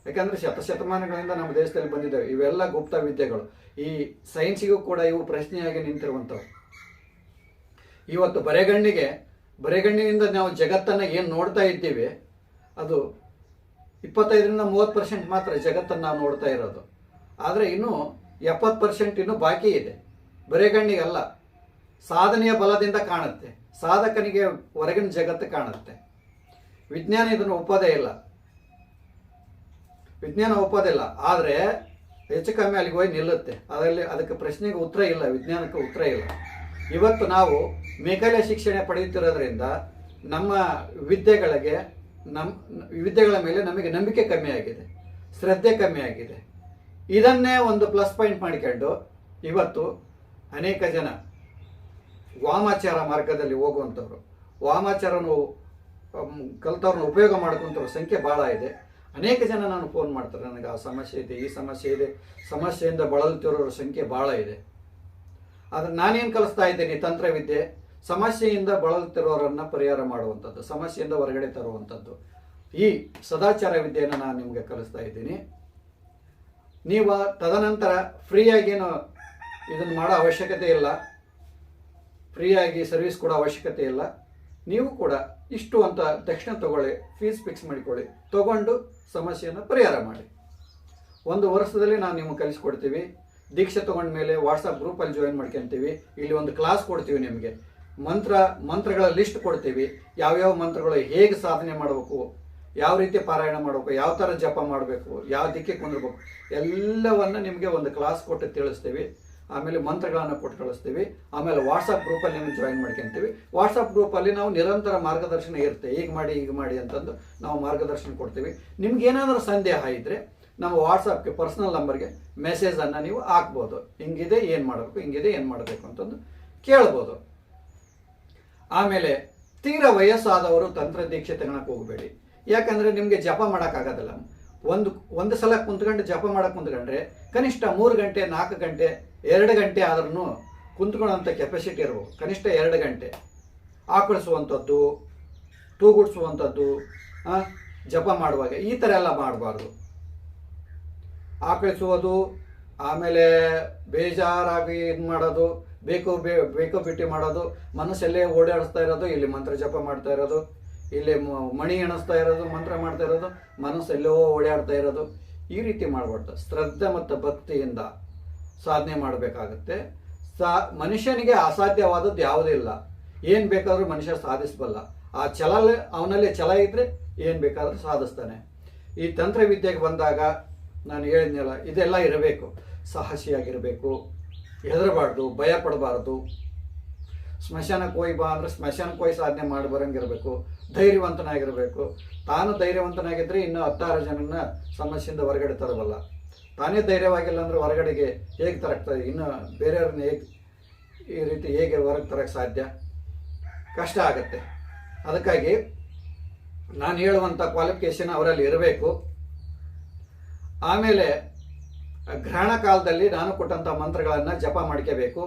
ಯಾಕಂದ್ರೆ ಶತಶತಮಾನಗಳಿಂದ ನಮ್ಮ ದೇಶದಲ್ಲಿ ಬಂದಿದ್ದಾವೆ. ಇವೆಲ್ಲ ಗುಪ್ತ ವಿದ್ಯೆಗಳು. ಈ ಸೈನ್ಸಿಗೂ ಕೂಡ ಇವು ಪ್ರಶ್ನೆಯಾಗಿ ನಿಂತಿರುವಂಥವು. ಇವತ್ತು ಬರೆಗಣ್ಣಿಗೆ, ಬರೆಗಣ್ಣಿನಿಂದ ನಾವು ಜಗತ್ತನ್ನು ಏನು ನೋಡ್ತಾ ಇದ್ದೀವಿ, ಅದು ಇಪ್ಪತ್ತೈದರಿಂದ ಮೂವತ್ತು ಪರ್ಸೆಂಟ್ ಮಾತ್ರ ಜಗತ್ತನ್ನು ನಾವು ನೋಡ್ತಾ ಇರೋದು. ಆದರೆ ಇನ್ನೂ ಎಪ್ಪತ್ತು ಪರ್ಸೆಂಟ್ ಇನ್ನೂ ಬಾಕಿ ಇದೆ. ಬರೆಗಣ್ಣಿಗೆ ಅಲ್ಲ ಸಾಧನೆಯ ಬಲದಿಂದ ಕಾಣುತ್ತೆ. ಸಾಧಕನಿಗೆ ಹೊರಗಿನ ಜಗತ್ತು ಕಾಣುತ್ತೆ. ವಿಜ್ಞಾನ ಇದನ್ನು ಒಪ್ಪೋದೇ ಇಲ್ಲ. ವಿಜ್ಞಾನ ಒಪ್ಪೋದಿಲ್ಲ ಆದರೆ ಹೆಚ್ಚು ಕಮ್ಮಿ ಅಲ್ಲಿಗೆ ಹೋಗಿ ನಿಲ್ಲುತ್ತೆ. ಅದರಲ್ಲಿ ಅದಕ್ಕೆ ಪ್ರಶ್ನೆಗೆ ಉತ್ತರ ಇಲ್ಲ, ವಿಜ್ಞಾನಕ್ಕೆ ಉತ್ತರ ಇಲ್ಲ. ಇವತ್ತು ನಾವು ಮೇಘಾಲಯ ಶಿಕ್ಷಣ ಪಡೆಯುತ್ತಿರೋದ್ರಿಂದ ನಮ್ಮ ವಿದ್ಯೆಗಳಿಗೆ ನಮ್ಮ ವಿದ್ಯೆಗಳ ಮೇಲೆ ನಮಗೆ ನಂಬಿಕೆ ಕಮ್ಮಿ ಆಗಿದೆ, ಶ್ರದ್ಧೆ ಕಮ್ಮಿ ಆಗಿದೆ. ಇದನ್ನೇ ಒಂದು ಪ್ಲಸ್ ಪಾಯಿಂಟ್ ಮಾಡಿಕೊಂಡು ಇವತ್ತು ಅನೇಕ ಜನ ವಾಮಾಚಾರ ಮಾರ್ಗದಲ್ಲಿ ಹೋಗುವಂಥವ್ರು. ವಾಮಾಚಾರನು ಕಲ್ತವ್ರನ್ನ ಉಪಯೋಗ ಮಾಡ್ಕೊಂತವ್ರ ಸಂಖ್ಯೆ ಭಾಳ ಇದೆ. ಅನೇಕ ಜನ ನಾನು ಫೋನ್ ಮಾಡ್ತಾರೆ, ನನಗೆ ಆ ಸಮಸ್ಯೆ ಇದೆ, ಈ ಸಮಸ್ಯೆ ಇದೆ, ಸಮಸ್ಯೆಯಿಂದ ಬಳಲುತ್ತಿರೋರ ಸಂಖ್ಯೆ ಭಾಳ ಇದೆ. ಆದರೆ ನಾನೇನು ಕಲಿಸ್ತಾ ಇದ್ದೀನಿ, ತಂತ್ರವಿದ್ಯೆ, ಸಮಸ್ಯೆಯಿಂದ ಬಳಲುತ್ತಿರೋರನ್ನು ಪರಿಹಾರ ಮಾಡುವಂಥದ್ದು, ಸಮಸ್ಯೆಯಿಂದ ಹೊರಗಡೆ ತರುವಂಥದ್ದು. ಈ ಸದಾಚಾರ ವಿದ್ಯೆಯನ್ನು ನಾನು ನಿಮಗೆ ಕಲಿಸ್ತಾ ಇದ್ದೀನಿ. ನೀವು ತದನಂತರ ಫ್ರೀಯಾಗೇನು ಇದನ್ನು ಮಾಡೋ ಅವಶ್ಯಕತೆ ಇಲ್ಲ. ಫ್ರೀಯಾಗಿ ಸರ್ವಿಸ್ ಕೊಡೋ ಅವಶ್ಯಕತೆ ಇಲ್ಲ. ನೀವು ಕೂಡ ಇಷ್ಟು ಅಂತ ತಕ್ಷಣ ತಗೊಳ್ಳಿ ಫೀಸ್ ಫಿಕ್ಸ್ ಮಾಡಿಕೊಳ್ಳಿ. ತಗೊಂಡು ಸಮಸ್ಯೆಯನ್ನು ಪರಿಹಾರ ಮಾಡಿ. ಒಂದು ವರ್ಷದಲ್ಲಿ ನಾವು ನಿಮಗೆ ಕಲಿಸ್ಕೊಡ್ತೀವಿ. ದೀಕ್ಷೆ ತೊಗೊಂಡ ಮೇಲೆ ವಾಟ್ಸಪ್ ಗ್ರೂಪಲ್ಲಿ ಜಾಯಿನ್ ಮಾಡ್ಕೊತೀವಿ. ಇಲ್ಲಿ ಒಂದು ಕ್ಲಾಸ್ ಕೊಡ್ತೀವಿ ನಿಮಗೆ. ಮಂತ್ರ, ಮಂತ್ರಗಳ ಲಿಸ್ಟ್ ಕೊಡ್ತೀವಿ. ಯಾವ್ಯಾವ ಮಂತ್ರಗಳು ಹೇಗೆ ಸಾಧನೆ ಮಾಡಬೇಕು, ಯಾವ ರೀತಿ ಪಾರಾಯಣ ಮಾಡಬೇಕು, ಯಾವ ಥರ ಜಪ ಮಾಡಬೇಕು, ಯಾವ ದಿಕ್ಕಿಗೆ ಕುಂದಿರ್ಬೇಕು, ಎಲ್ಲವನ್ನು ನಿಮಗೆ ಒಂದು ಕ್ಲಾಸ್ ಕೊಟ್ಟು ತಿಳಿಸ್ತೀವಿ. ಆಮೇಲೆ ಮಂತ್ರಗಳನ್ನು ಕೊಟ್ಟು ಕಳಿಸ್ತೀವಿ. ಆಮೇಲೆ ವಾಟ್ಸಪ್ ಗ್ರೂಪಲ್ಲಿ ನಿಮಗೆ ಜಾಯಿನ್ ಮಾಡ್ಕೊಂತೀವಿ. ವಾಟ್ಸಪ್ ಗ್ರೂಪಲ್ಲಿ ನಾವು ನಿರಂತರ ಮಾರ್ಗದರ್ಶನ ಇರುತ್ತೆ. ಹೀಗೆ ಮಾಡಿ ಹೀಗೆ ಮಾಡಿ ಅಂತಂದು ನಾವು ಮಾರ್ಗದರ್ಶನ ಕೊಡ್ತೀವಿ. ನಿಮ್ಗೆ ಏನಾದರೂ ಸಂದೇಹ ಇದ್ದರೆ ನಾವು ವಾಟ್ಸಪ್ಗೆ ಪರ್ಸನಲ್ ನಂಬರ್ಗೆ ಮೆಸೇಜನ್ನು ನೀವು ಹಾಕ್ಬೋದು. ಹಿಂಗಿದೆ ಏನು ಮಾಡಬೇಕು, ಹಿಂಗಿದೆ ಏನು ಮಾಡಬೇಕು ಅಂತಂದು ಕೇಳ್ಬೋದು. ಆಮೇಲೆ ತೀರ ವಯಸ್ಸಾದವರು ತಂತ್ರ ದೀಕ್ಷೆ ಹೋಗಬೇಡಿ ಯಾಕಂದರೆ ನಿಮಗೆ ಜಪ ಮಾಡೋಕ್ಕಾಗೋದಿಲ್ಲ ಒಂದು ಒಂದು ಸಲ ಕುಂತ್ಕೊಂಡು ಜಪ ಮಾಡೋಕ್ಕೆ ಕುಂತ್ಕೊಂಡ್ರೆ ಕನಿಷ್ಠ ಮೂರು ಗಂಟೆ, ನಾಲ್ಕು ಗಂಟೆ ಎರಡು ಗಂಟೆ ಆದ್ರೂ ಕುಂತ್ಕೊಳ್ಳೋಂಥ ಕೆಪಾಸಿಟಿ ಇರಬೇಕು ಕನಿಷ್ಠ ಎರಡು ಗಂಟೆ. ಆಕಳಿಸುವಂಥದ್ದು, ತೂಗುಡಿಸುವಂಥದ್ದು ಜಪ ಮಾಡುವಾಗ ಈ ಥರ ಎಲ್ಲ ಮಾಡಬಾರ್ದು. ಆಕಳಿಸುವುದು, ಆಮೇಲೆ ಬೇಜಾರಾಗಿ ಇದು ಮಾಡೋದು, ಬೇಕು ಬೇ, ಬೇಕು ಬಿಟ್ಟು ಮಾಡೋದು, ಮನಸ್ಸಲ್ಲೇ ಓಡಾಡಿಸ್ತಾ ಇರೋದು, ಇಲ್ಲಿ ಮಂತ್ರ ಜಪ ಮಾಡ್ತಾ ಇರೋದು, ಇಲ್ಲಿ ಮಣಿ ಎಣಿಸ್ತಾ ಇರೋದು, ಮಂತ್ರ ಮಾಡ್ತಾ ಇರೋದು, ಮನಸ್ಸೆಲ್ಲೋ ಓಡಾಡ್ತಾ ಇರೋದು, ಈ ರೀತಿ ಮಾಡಬಾರ್ದು. ಶ್ರದ್ಧೆ ಮತ್ತು ಭಕ್ತಿಯಿಂದ ಸಾಧನೆ ಮಾಡಬೇಕಾಗತ್ತೆ. ಸಾ, ಮನುಷ್ಯನಿಗೆ ಅಸಾಧ್ಯವಾದದ್ದು ಯಾವುದೂ ಇಲ್ಲ. ಏನು ಬೇಕಾದರೂ ಮನುಷ್ಯ ಸಾಧಿಸಬಲ್ಲ. ಆ ಛಲ ಅವನಲ್ಲಿ ಛಲ ಇದ್ದರೆ ಏನು ಬೇಕಾದರೂ ಸಾಧಿಸ್ತಾನೆ. ಈ ತಂತ್ರವಿದ್ಯೆಗೆ ಬಂದಾಗ ನಾನು ಹೇಳಿದ್ನಲ್ಲ, ಇದೆಲ್ಲ ಇರಬೇಕು. ಸಾಹಸಿಯಾಗಿರಬೇಕು, ಹೆದರಬಾರ್ದು, ಭಯ ಪಡಬಾರ್ದು. ಸ್ಮಶಾನಕ್ಕೆ ಹೋಗಿ ಬಾ ಅಂದರೆ ಸ್ಮಶಾನಕ್ಕೆ ಹೋಗಿ ಸಾಧನೆ ಮಾಡಿ ಬರಂಗಿರಬೇಕು ಧೈರ್ಯವಂತನಾಗಿರಬೇಕು. ತಾನು ಧೈರ್ಯವಂತನಾಗಿದ್ದರೆ ಇನ್ನೂ ಹತ್ತಾರು ಜನನ ಸಮಸ್ಯೆಯಿಂದ ಹೊರಗಡೆ ತರಬಲ್ಲ. ತಾನೇ ಧೈರ್ಯವಾಗಿಲ್ಲ ಅಂದರೆ ಹೊರಗಡೆಗೆ ಹೇಗೆ ತರಕ್ತಾರೆ ಇನ್ನು ಬೇರೆಯವ್ರನ್ನ ಹೇಗೆ ಈ ರೀತಿ ಹೇಗೆ ಹೊರಗೆ ತರಕ್ಕೆ ಸಾಧ್ಯ? ಕಷ್ಟ ಆಗುತ್ತೆ. ಅದಕ್ಕಾಗಿ ನಾನು ಹೇಳುವಂಥ ಕ್ವಾಲಿಫಿಕೇಶನ್ ಅವರಲ್ಲಿ ಇರಬೇಕು. ಆಮೇಲೆ ಗ್ರಹಣ ಕಾಲದಲ್ಲಿ ನಾನು ಕೊಟ್ಟಂಥ ಮಂತ್ರಗಳನ್ನು ಜಪ ಮಾಡ್ಕೋಬೇಕು.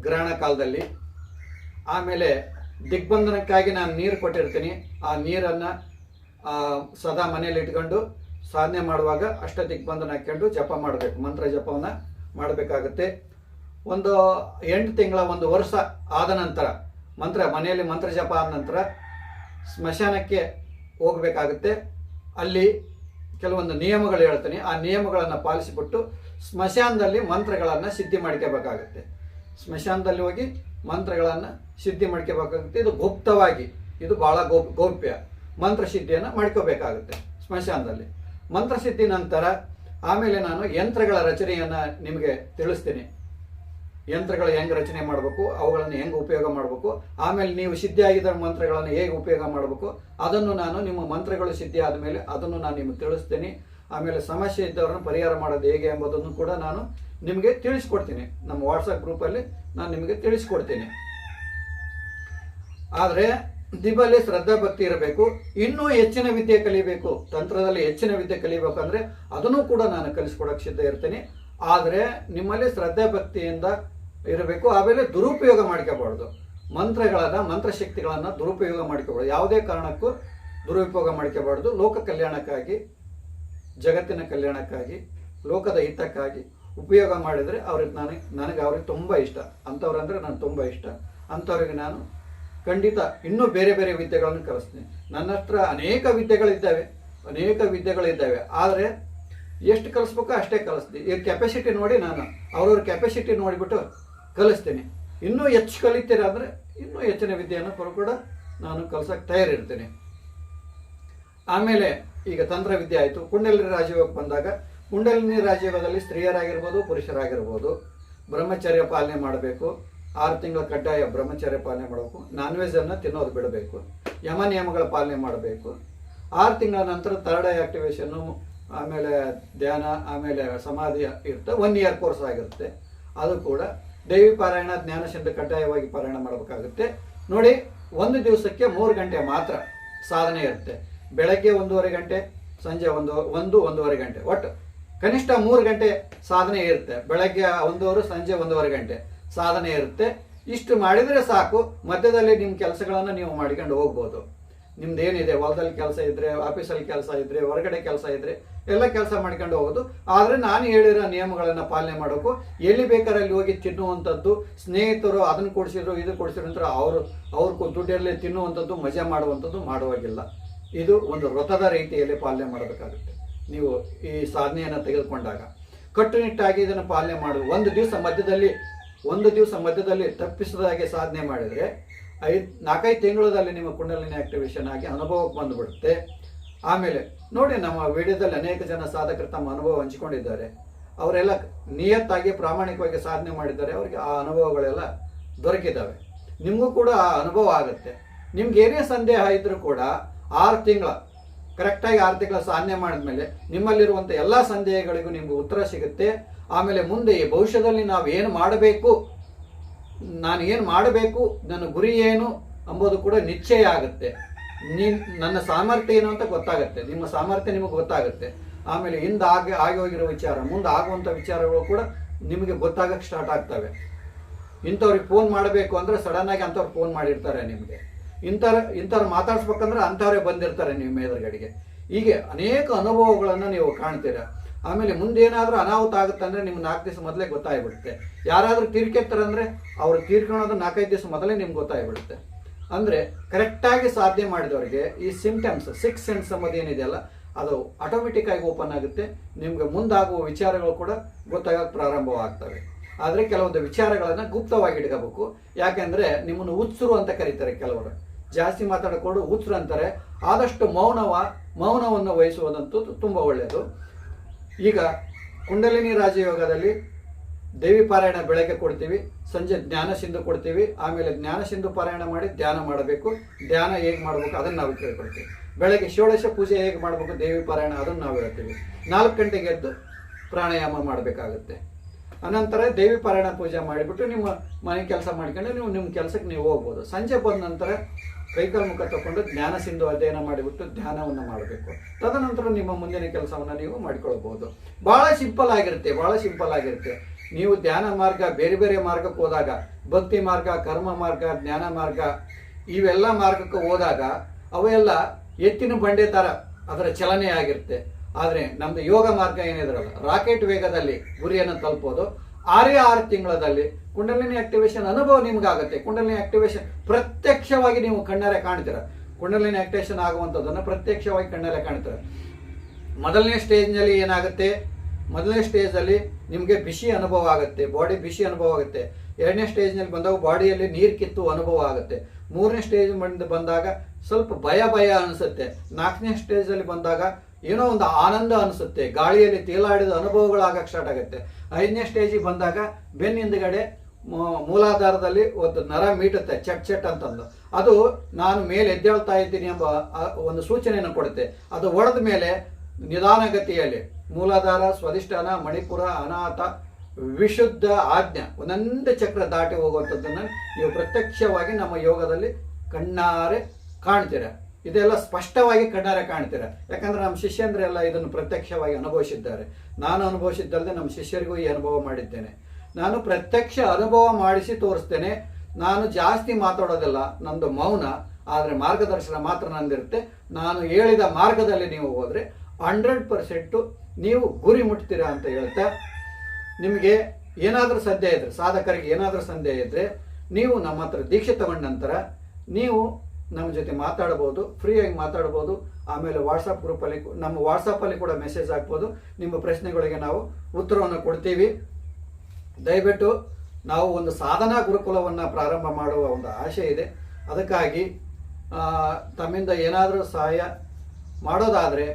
ಗ್ರಹಣ ಕಾಲದಲ್ಲಿ. ಆಮೇಲೆ ದಿಗ್ಬಂಧನಕ್ಕಾಗಿ ನಾನು ನೀರು ಕೊಟ್ಟಿರ್ತೀನಿ. ಆ ನೀರನ್ನು ಸದಾ ಮನೇಲಿ ಇಟ್ಕೊಂಡು ಸಾಧನೆ ಮಾಡುವಾಗ ಅಷ್ಟ ದಿಗ್ಬಂಧನ ಹಾಕ್ಕೊಂಡು ಜಪ ಮಾಡಬೇಕು. ಮಂತ್ರ ಜಪವನ್ನ ಮಾಡಬೇಕಾಗುತ್ತೆ. ಒಂದು ಎಂಟು ತಿಂಗಳ ಒಂದು ವರ್ಷ ಆದ ನಂತರ, ಮಂತ್ರ, ಮನೆಯಲ್ಲಿ ಮಂತ್ರ ಜಪ ಆದ ನಂತರ ಸ್ಮಶಾನಕ್ಕೆ ಹೋಗಬೇಕಾಗುತ್ತೆ. ಅಲ್ಲಿ ಕೆಲವೊಂದು ನಿಯಮಗಳು ಹೇಳ್ತೀನಿ. ಆ ನಿಯಮಗಳನ್ನು ಪಾಲಿಸಿಬಿಟ್ಟು ಸ್ಮಶಾನದಲ್ಲಿ ಮಂತ್ರಗಳನ್ನು ಸಿದ್ಧಿ ಮಾಡ್ಕೋಬೇಕಾಗುತ್ತೆ. ಸ್ಮಶಾನದಲ್ಲಿ ಹೋಗಿ ಮಂತ್ರಗಳನ್ನು ಸಿದ್ಧಿ ಮಾಡ್ಕೋಬೇಕಾಗುತ್ತೆ. ಇದು ಗುಪ್ತವಾಗಿ, ಇದು ಭಾಳ ಗೌಪ್ ಗೌಪ್ಯ. ಮಂತ್ರ ಸಿದ್ಧಿಯನ್ನು ಮಾಡ್ಕೋಬೇಕಾಗುತ್ತೆ ಸ್ಮಶಾನದಲ್ಲಿ. ಮಂತ್ರಸಿದ್ಧಿ ನಂತರ ಆಮೇಲೆ ನಾನು ಯಂತ್ರಗಳ ರಚನೆಯನ್ನು ನಿಮಗೆ ತಿಳಿಸ್ತೀನಿ. ಯಂತ್ರಗಳು ಹೆಂಗೆ ರಚನೆ ಮಾಡಬೇಕು, ಅವುಗಳನ್ನು ಹೆಂಗೆ ಉಪಯೋಗ ಮಾಡಬೇಕು, ಆಮೇಲೆ ನೀವು ಸಿದ್ಧಿ ಆಗಿದ್ದ ಮಂತ್ರಗಳನ್ನು ಹೇಗೆ ಉಪಯೋಗ ಮಾಡಬೇಕು, ಅದನ್ನು ನಾನು ನಿಮ್ಮ ಮಂತ್ರಗಳು ಸಿದ್ಧಿ ಆದಮೇಲೆ ಅದನ್ನು ನಾನು ನಿಮಗೆ ತಿಳಿಸ್ತೀನಿ. ಆಮೇಲೆ ಸಮಸ್ಯೆ ಇದ್ದವ್ರನ್ನ ಪರಿಹಾರ ಮಾಡೋದು ಹೇಗೆ ಎಂಬುದನ್ನು ಕೂಡ ನಾನು ನಿಮಗೆ ತಿಳಿಸ್ಕೊಡ್ತೀನಿ. ನಮ್ಮ ವಾಟ್ಸಪ್ ಗ್ರೂಪಲ್ಲಿ ನಾನು ನಿಮಗೆ ತಿಳಿಸ್ಕೊಡ್ತೀನಿ. ಆದರೆ ದಿಬಲ್ಲಿ ಶ್ರದ್ಧಾ ಭಕ್ತಿ ಇರಬೇಕು, ಇನ್ನೂ ಹೆಚ್ಚಿನ ವಿದ್ಯೆ ಕಲಿಬೇಕು, ತಂತ್ರದಲ್ಲಿ ಹೆಚ್ಚಿನ ವಿದ್ಯೆ ಕಲಿಬೇಕಂದ್ರೆ ಅದನ್ನು ಕೂಡ ನಾನು ಕಲಿಸ್ಕೊಡಕ್ಕೆ ಸಿದ್ಧ ಇರ್ತೀನಿ. ಆದರೆ ನಿಮ್ಮಲ್ಲಿ ಶ್ರದ್ಧಾ ಭಕ್ತಿಯಿಂದ ಇರಬೇಕು, ಆಮೇಲೆ ದುರುಪಯೋಗ ಮಾಡ್ಕೋಬಾರ್ದು. ಮಂತ್ರಗಳನ್ನು, ಮಂತ್ರಶಕ್ತಿಗಳನ್ನು ದುರುಪಯೋಗ ಮಾಡ್ಕೋಬಾರ್ದು. ಯಾವುದೇ ಕಾರಣಕ್ಕೂ ದುರುಪಯೋಗ ಮಾಡ್ಕೋಬಾರ್ದು. ಲೋಕ ಕಲ್ಯಾಣಕ್ಕಾಗಿ, ಜಗತ್ತಿನ ಕಲ್ಯಾಣಕ್ಕಾಗಿ, ಲೋಕದ ಹಿತಕ್ಕಾಗಿ ಉಪಯೋಗ ಮಾಡಿದರೆ ಅವ್ರಿಗೆ ನನಗೆ ನನಗೆ ಅವ್ರಿಗೆ ತುಂಬ ಇಷ್ಟ. ಅಂಥವ್ರಂದರೆ ನಾನು ತುಂಬ ಇಷ್ಟ. ಅಂಥವ್ರಿಗೆ ನಾನು ಖಂಡಿತ ಇನ್ನೂ ಬೇರೆ ಬೇರೆ ವಿದ್ಯೆಗಳನ್ನು ಕಲಿಸ್ತೀನಿ. ನನ್ನ ಹತ್ರ ಅನೇಕ ವಿದ್ಯೆಗಳಿದ್ದಾವೆ ಅನೇಕ ವಿದ್ಯೆಗಳಿದ್ದಾವೆ. ಆದರೆ ಎಷ್ಟು ಕಲಿಸ್ಬೇಕೋ ಅಷ್ಟೇ ಕಲಿಸ್ತೀನಿ. ಈ ಕೆಪಾಸಿಟಿ ನೋಡಿ ನಾನು ಅವ್ರವ್ರ ಕೆಪಾಸಿಟಿ ನೋಡಿಬಿಟ್ಟು ಕಲಿಸ್ತೀನಿ. ಇನ್ನೂ ಹೆಚ್ಚು ಕಲಿತೀರ ಅಂದರೆ ಇನ್ನೂ ಹೆಚ್ಚಿನ ವಿದ್ಯೆಯನ್ನು ಕೂಡ ಕೂಡ ನಾನು ಕಲಿಸೋಕ್ಕೆ ತಯಾರಿರ್ತೀನಿ. ಆಮೇಲೆ ಈಗ ತಂತ್ರ ವಿದ್ಯೆ ಆಯಿತು. ಕುಂಡಲಿನಿ ರಾಜಯೋಗಕ್ಕೆ ಬಂದಾಗ ಕುಂಡಲಿನಿ ರಾಜಯೋಗದಲ್ಲಿ ಸ್ತ್ರೀಯರಾಗಿರ್ಬೋದು, ಪುರುಷರಾಗಿರ್ಬೋದು, ಬ್ರಹ್ಮಚರ್ಯ ಪಾಲನೆ ಮಾಡಬೇಕು. ಆರು ತಿಂಗಳ ಕಡ್ಡಾಯ ಬ್ರಹ್ಮಚರ್ಯ ಪಾಲನೆ ಮಾಡಬೇಕು. ನಾನ್ ವೆಜ್ಜನ್ನು ತಿನ್ನೋದು ಬಿಡಬೇಕು. ಯಮ ನಿಯಮಗಳ ಪಾಲನೆ ಮಾಡಬೇಕು. ಆರು ತಿಂಗಳ ನಂತರ ಥರ್ಡ್ ಐ ಆಕ್ಟಿವೇಶನ್ ಆಮೇಲೆ ಧ್ಯಾನ, ಆಮೇಲೆ ಸಮಾಧಿ ಇರುತ್ತೆ ಒನ್ ಇಯರ್ ಕೋರ್ಸ್ ಆಗಿರುತ್ತೆ. ಅದು ಕೂಡ ದೈವಿ ಪಾರಾಯಣ, ಜ್ಞಾನ ಸಿದ್ಧ ಕಡ್ಡಾಯವಾಗಿ ಪಾರಾಯಣ ಮಾಡಬೇಕಾಗುತ್ತೆ. ನೋಡಿ, ಒಂದು ದಿವಸಕ್ಕೆ ಮೂರು ಗಂಟೆ ಮಾತ್ರ ಸಾಧನೆ ಇರುತ್ತೆ. ಬೆಳಗ್ಗೆ ಒಂದೂವರೆ ಗಂಟೆ, ಸಂಜೆ ಒಂದು ಒಂದು, ಒಂದೂವರೆ ಗಂಟೆ. ಒಟ್ಟು ಕನಿಷ್ಠ ಮೂರು ಗಂಟೆ ಸಾಧನೆ ಇರುತ್ತೆ. ಬೆಳಗ್ಗೆ ಒಂದೂವರೆ, ಸಂಜೆ ಒಂದೂವರೆ ಗಂಟೆ. ಸಾಧನೆ ಇರುತ್ತೆ. ಇಷ್ಟು ಮಾಡಿದರೆ ಸಾಕು. ಮಧ್ಯದಲ್ಲಿ ನಿಮ್ಮ ಕೆಲಸಗಳನ್ನು ನೀವು ಮಾಡ್ಕೊಂಡು ಹೋಗ್ಬೋದು. ನಿಮ್ದು ಏನಿದೆ ಹೊಲದಲ್ಲಿ ಕೆಲಸ ಇದ್ರೆ, ಆಫೀಸಲ್ಲಿ ಕೆಲಸ ಇದ್ರೆ, ಹೊರಗಡೆ ಕೆಲಸ ಇದ್ರೆ ಎಲ್ಲ ಕೆಲಸ ಮಾಡ್ಕೊಂಡು ಹೋಗೋದು. ಆದರೆ ನಾನು ಹೇಳಿರೋ ನಿಯಮಗಳನ್ನು ಪಾಲನೆ ಮಾಡೋಕು. ಎಲ್ಲಿ ಬೇಕಾದ್ರೆ ಅಲ್ಲಿ ಹೋಗಿ ತಿನ್ನುವಂಥದ್ದು, ಸ್ನೇಹಿತರು ಅದನ್ನು ಕೊಡಿಸಿದ್ರು, ಇದು ಕೊಡಿಸಿದ್ರು ಅಂತ ಅವರು, ಅವ್ರ ದುಡ್ಡಲ್ಲಿ ತಿನ್ನುವಂಥದ್ದು, ಮಜಾ ಮಾಡುವಂಥದ್ದು ಮಾಡುವಾಗಿಲ್ಲ. ಇದು ಒಂದು ವ್ರತದ ರೀತಿಯಲ್ಲಿ ಪಾಲನೆ ಮಾಡಬೇಕಾಗುತ್ತೆ. ನೀವು ಈ ಸಾಧನೆಯನ್ನು ತೆಗೆದುಕೊಂಡಾಗ. ಕಟ್ಟುನಿಟ್ಟಾಗಿ ಇದನ್ನು ಪಾಲನೆ ಮಾಡುವುದು ಒಂದು ದಿವಸ ಮಧ್ಯದಲ್ಲಿ ಒಂದು ದಿವಸ ಮಧ್ಯದಲ್ಲಿ ತಪ್ಪಿಸದಾಗೆ ಸಾಧನೆ ಮಾಡಿದರೆ, ಐದು, ನಾಲ್ಕೈದು ತಿಂಗಳಲ್ಲಿ ನಿಮ್ಮ ಕುಂಡಲಿನಿ ಆಕ್ಟಿವೇಶನ್ ಆಗಿ ಅನುಭವಕ್ಕೆ ಬಂದುಬಿಡುತ್ತೆ. ಆಮೇಲೆ ನೋಡಿ ನಮ್ಮ ವಿಡಿಯೋದಲ್ಲಿ ಅನೇಕ ಜನ ಸಾಧಕರು ತಮ್ಮ ಅನುಭವ ಹಂಚಿಕೊಂಡಿದ್ದಾರೆ. ಅವರೆಲ್ಲ ನಿಯತ್ತಾಗಿ ಪ್ರಾಮಾಣಿಕವಾಗಿ ಸಾಧನೆ ಮಾಡಿದ್ದಾರೆ. ಅವರಿಗೆ ಆ ಅನುಭವಗಳೆಲ್ಲ ದೊರಕಿದ್ದಾವೆ. ನಿಮಗೂ ಕೂಡ ಆ ಅನುಭವ ಆಗುತ್ತೆ. ನಿಮ್ಗೆ ಏನೇ ಸಂದೇಹ ಇದ್ರೂ ಕೂಡ ಆರು ತಿಂಗಳ ಕರೆಕ್ಟಾಗಿ ಆರು ತಿಂಗಳ ಸಾಧನೆ ಮಾಡಿದ್ಮೇಲೆ ನಿಮ್ಮಲ್ಲಿರುವಂಥ ಎಲ್ಲ ಸಂದೇಹಗಳಿಗೂ ನಿಮ್ಗೆ ಉತ್ತರ ಸಿಗುತ್ತೆ. ಆಮೇಲೆ ಮುಂದೆ ಈ ಭವಿಷ್ಯದಲ್ಲಿ ನಾವು ಏನು ಮಾಡಬೇಕು, ನಾನು ಏನು ಮಾಡಬೇಕು, ನನ್ನ ಗುರಿ ಏನು ಅಂಬೋದು ಕೂಡ ನಿಶ್ಚಯ ಆಗುತ್ತೆ. ನಿನ್, ನನ್ನ ಸಾಮರ್ಥ್ಯ ಏನು ಅಂತ ಗೊತ್ತಾಗುತ್ತೆ. ನಿಮ್ಮ ಸಾಮರ್ಥ್ಯ ನಿಮಗೆ ಗೊತ್ತಾಗುತ್ತೆ. ಆಮೇಲೆ ಹಿಂದೆ ಆಗಿ ಆಗಿ ಹೋಗಿರೋ ವಿಚಾರ, ಮುಂದೆ ಆಗುವಂಥ ವಿಚಾರಗಳು ಕೂಡ ನಿಮಗೆ ಗೊತ್ತಾಗಕ್ಕೆ ಸ್ಟಾರ್ಟ್ ಆಗ್ತವೆ. ಇಂಥವ್ರಿಗೆ ಫೋನ್ ಮಾಡಬೇಕು ಅಂದರೆ ಸಡನ್ನಾಗಿ ಅಂಥವ್ರು ಫೋನ್ ಮಾಡಿರ್ತಾರೆ ನಿಮಗೆ. ಇಂಥವ್ರ, ಇಂಥವ್ರು ಮಾತಾಡ್ಸ್ಬೇಕಂದ್ರೆ ಅಂಥವ್ರೇ ಬಂದಿರ್ತಾರೆ ನಿಮ್ಮ ಎದುರುಗಡೆಗೆ. ಹೀಗೆ ಅನೇಕ ಅನುಭವಗಳನ್ನು ನೀವು ಕಾಣ್ತೀರಾ. ಆಮೇಲೆ ಮುಂದೇನಾದರೂ ಅನಾಹುತ ಆಗುತ್ತೆ ಅಂದರೆ ನಿಮ್ಗೆ ನಾಲ್ಕು ದಿವಸ ಮೊದಲೇ ಗೊತ್ತಾಗ್ಬಿಡುತ್ತೆ. ಯಾರಾದರೂ ತೀರ್ಕೆತ್ತಾರೆ ಅಂದರೆ ಅವ್ರು ತೀರ್ಕೊಳ್ಳೋದು ನಾಲ್ಕೈದು ದಿವಸ ಮೊದಲೇ ನಿಮ್ಗೆ ಗೊತ್ತಾಗ್ಬಿಡುತ್ತೆ. ಅಂದರೆ ಕರೆಕ್ಟಾಗಿ ಸಾಧ್ಯ ಮಾಡಿದವರಿಗೆ ಈ ಸಿಂಪ್ಟಮ್ಸ್ ಸಿಕ್ಸ್ ಸೆನ್ಸ್ ಅನ್ನೋದು ಏನಿದೆಯಲ್ಲ, ಅದು ಆಟೋಮೆಟಿಕ್ಕಾಗಿ ಓಪನ್ ಆಗುತ್ತೆ. ನಿಮ್ಗೆ ಮುಂದಾಗುವ ವಿಚಾರಗಳು ಕೂಡ ಗೊತ್ತಾಗಕ್ಕೆ ಪ್ರಾರಂಭವಾಗ್ತವೆ. ಆದರೆ ಕೆಲವೊಂದು ವಿಚಾರಗಳನ್ನು ಗುಪ್ತವಾಗಿ ಇಟ್ಕೋಬೇಕು. ಯಾಕೆಂದರೆ ನಿಮ್ಮನ್ನು ಉತ್ಸರು ಅಂತ ಕರೀತಾರೆ ಕೆಲವರು. ಜಾಸ್ತಿ ಮಾತಾಡಿಕೊಂಡು ಉತ್ಸರು ಅಂತಾರೆ. ಆದಷ್ಟು ಮೌನವ, ಮೌನವನ್ನು ವಹಿಸುವುದಂತೂ ತುಂಬ ಒಳ್ಳೆಯದು ಈಗ ಕುಂಡಲಿನಿ ರಾಜಯೋಗದಲ್ಲಿ ದೇವಿ ಪಾರಾಯಣ ಬೆಳಗ್ಗೆ ಕೊಡ್ತೀವಿ, ಸಂಜೆ ಜ್ಞಾನ ಸಿಂಧು ಕೊಡ್ತೀವಿ, ಆಮೇಲೆ ಜ್ಞಾನ ಸಿಂಧು ಪಾರಾಯಣ ಮಾಡಿ ಧ್ಯಾನ ಮಾಡಬೇಕು. ಧ್ಯಾನ ಹೇಗೆ ಮಾಡಬೇಕು ಅದನ್ನು ನಾವು ಕೇಳ್ಕೊಡ್ತೀವಿ ಬೆಳಗ್ಗೆ ಷೋಡಶ ಪೂಜೆ ಹೇಗೆ ಮಾಡಬೇಕು ದೇವಿ ಪಾರಾಯಣ ಅದನ್ನು ನಾವು ಹೇಳ್ತೀವಿ. ನಾಲ್ಕು ಗಂಟೆಗೆ ಎದ್ದು ಪ್ರಾಣಾಯಾಮ ಮಾಡಬೇಕಾಗುತ್ತೆ. ಅನಂತರ ದೇವಿ ಪಾರಾಯಣ ಪೂಜೆ ಮಾಡಿಬಿಟ್ಟು ನಿಮ್ಮ ಮನೆ ಕೆಲಸ ಮಾಡ್ಕೊಂಡು ನೀವು ನಿಮ್ಮ ಕೆಲಸಕ್ಕೆ ನೀವು ಹೋಗ್ಬೋದು. ಸಂಜೆ ಬಂದ ನಂತರ ಕೈಕಾಲು ಮುಖ ತಗೊಂಡು ಜ್ಞಾನ ಸಿಂಧು ಅಧ್ಯಯನ ಮಾಡಿಬಿಟ್ಟು ಧ್ಯಾನವನ್ನು ಮಾಡಬೇಕು. ತದನಂತರ ನಿಮ್ಮ ಮುಂದಿನ ಕೆಲಸವನ್ನು ನೀವು ಮಾಡಿಕೊಳ್ಳಬಹುದು. ಬಹಳ ಸಿಂಪಲ್ ಆಗಿರುತ್ತೆ, ಬಹಳ ಸಿಂಪಲ್ ಆಗಿರುತ್ತೆ. ನೀವು ಧ್ಯಾನ ಮಾರ್ಗ, ಬೇರೆ ಬೇರೆ ಮಾರ್ಗಕ್ಕೆ ಹೋದಾಗ, ಭಕ್ತಿ ಮಾರ್ಗ, ಕರ್ಮ ಮಾರ್ಗ, ಜ್ಞಾನ ಮಾರ್ಗ, ಇವೆಲ್ಲ ಮಾರ್ಗಕ್ಕೆ ಹೋದಾಗ, ಅವೆಲ್ಲ ಎತ್ತಿನ ಬಂಡೆ ಥರ ಅದರ ಚಲನೆ ಆಗಿರುತ್ತೆ. ಆದರೆ ನಮ್ಮದು ಯೋಗ ಮಾರ್ಗ ಏನಿದ್ರಲ್ಲ, ರಾಕೆಟ್ ವೇಗದಲ್ಲಿ ಗುರಿಯನ್ನು ತಲುಪೋದು. ಆರೇ ಆರು ತಿಂಗಳಲ್ಲಿ ಕುಂಡಲಿನಿ ಆಕ್ಟಿವೇಶನ್ ಅನುಭವ ನಿಮ್ಗಾಗುತ್ತೆ. ಕುಂಡಲಿನಿ ಆಕ್ಟಿವೇಶನ್ ಪ್ರತ್ಯಕ್ಷವಾಗಿ ನೀವು ಕಣ್ಣಾರೆ ಕಾಣ್ತೀರ. ಕುಂಡಲಿನಿ ಆಕ್ಟಿವೇಶನ್ ಆಗುವಂಥದ್ದನ್ನು ಪ್ರತ್ಯಕ್ಷವಾಗಿ ಕಣ್ಣಾರೆ ಕಾಣ್ತೀರ. ಮೊದಲನೇ ಸ್ಟೇಜ್ನಲ್ಲಿ ಏನಾಗುತ್ತೆ? ಮೊದಲನೇ ಸ್ಟೇಜಲ್ಲಿ ನಿಮಗೆ ಬಿಸಿ ಅನುಭವ ಆಗುತ್ತೆ. ಬಾಡಿ ಬಿಸಿ ಅನುಭವ ಆಗುತ್ತೆ. ಎರಡನೇ ಸ್ಟೇಜ್ನಲ್ಲಿ ಬಂದಾಗ ಬಾಡಿಯಲ್ಲಿ ನೀರು ಕಿತ್ತು ಅನುಭವ ಆಗುತ್ತೆ. ಮೂರನೇ ಸ್ಟೇಜ್ ಬಂದು ಬಂದಾಗ ಸ್ವಲ್ಪ ಭಯ ಭಯ ಅನಿಸುತ್ತೆ. ನಾಲ್ಕನೇ ಸ್ಟೇಜಲ್ಲಿ ಬಂದಾಗ ಏನೋ ಒಂದು ಆನಂದ ಅನಿಸುತ್ತೆ. ಗಾಳಿಯಲ್ಲಿ ತೇಲಾಡಿದ ಅನುಭವಗಳಾಗಕ್ಕೆ ಸ್ಟಾರ್ಟ್ ಆಗುತ್ತೆ. ಐದನೇ ಸ್ಟೇಜಿಗೆ ಬಂದಾಗ ಬೆನ್ನ ಹಿಂದ್ಗಡೆ ಮೂ- ಮೂಲಾಧಾರದಲ್ಲಿ ಒಂದು ನರ ಮೀಟುತ್ತೆ ಚಟ್ ಚಟ್ ಅಂತಂದು. ಅದು ನಾನು ಮೇಲೆ ಎದ್ದೇಳ್ತಾ ಇದ್ದೀನಿ ಎಂಬ ಒಂದು ಸೂಚನೆಯನ್ನು ಕೊಡುತ್ತೆ. ಅದು ಒಡೆದ ಮೇಲೆ ನಿಧಾನಗತಿಯಲ್ಲಿ ಮೂಲಾಧಾರ, ಸ್ವಧಿಷ್ಠಾನ, ಮಣಿಪುರ, ಅನಾಥ, ವಿಶುದ್ಧ ಆಜ್ಞೆ, ಒಂದೊಂದು ಚಕ್ರ ದಾಟಿ ಹೋಗುವಂಥದ್ದನ್ನು ನೀವು ಪ್ರತ್ಯಕ್ಷವಾಗಿ ನಮ್ಮ ಯೋಗದಲ್ಲಿ ಕಣ್ಣಾರೆ ಕಾಣ್ತೀರ. ಇದೆಲ್ಲ ಸ್ಪಷ್ಟವಾಗಿ ಕಣ್ಣಾರೆ ಕಾಣ್ತೀರ. ಯಾಕಂದ್ರೆ ನಮ್ಮ ಶಿಷ್ಯಂದ್ರೆಲ್ಲ ಇದನ್ನು ಪ್ರತ್ಯಕ್ಷವಾಗಿ ಅನುಭವಿಸಿದ್ದಾರೆ. ನಾನು ಅನುಭವಿಸಿದ್ದಲ್ಲದೆ ನಮ್ಮ ಶಿಷ್ಯರಿಗೂ ಈ ಅನುಭವ ಮಾಡಿದ್ದೇನೆ. ನಾನು ಪ್ರತ್ಯಕ್ಷ ಅನುಭವ ಮಾಡಿಸಿ ತೋರಿಸ್ತೇನೆ. ನಾನು ಜಾಸ್ತಿ ಮಾತಾಡೋದಿಲ್ಲ, ನಂದು ಮೌನ, ಆದರೆ ಮಾರ್ಗದರ್ಶನ ಮಾತ್ರ ನಂದಿರುತ್ತೆ. ನಾನು ಹೇಳಿದ ಮಾರ್ಗದಲ್ಲಿ ನೀವು ಹೋದರೆ ಹಂಡ್ರೆಡ್ ಪರ್ಸೆಂಟು ನೀವು ಗುರಿ ಮುಟ್ತೀರಾ ಅಂತ ಹೇಳ್ತಾ, ನಿಮಗೆ ಏನಾದರೂ ಸಂದೇಹ ಇದ್ದರೆ ಸಾಧಕರಿಗೆ ಏನಾದರೂ ಸಂದೇಹ ಇದ್ದರೆ ನೀವು ನಮ್ಮ ಹತ್ರ ದೀಕ್ಷೆ ತಗೊಂಡ ನಂತರ ನೀವು ನಮ್ಮ ಜೊತೆ ಮಾತಾಡ್ಬೋದು ಫ್ರೀಯಾಗಿ ಮಾತಾಡ್ಬೋದು, ಆಮೇಲೆ ವಾಟ್ಸಪ್ ಗ್ರೂಪಲ್ಲಿ ನಮ್ಮ ವಾಟ್ಸಪ್ಪಲ್ಲಿ ಕೂಡ ಮೆಸೇಜ್ ಹಾಕ್ಬೋದು. ನಿಮ್ಮ ಪ್ರಶ್ನೆಗಳಿಗೆ ನಾವು ಉತ್ತರವನ್ನು ಕೊಡ್ತೀವಿ. ದಯವಿಟ್ಟು ನಾವು ಒಂದು ಸಾಧನಾ ಗುರುಕುಲವನ್ನು ಪ್ರಾರಂಭ ಮಾಡುವ ಒಂದು ಆಶೆ ಇದೆ. ಅದಕ್ಕಾಗಿ ತಮ್ಮಿಂದ ಏನಾದರೂ ಸಹಾಯ ಮಾಡೋದಾದರೆ,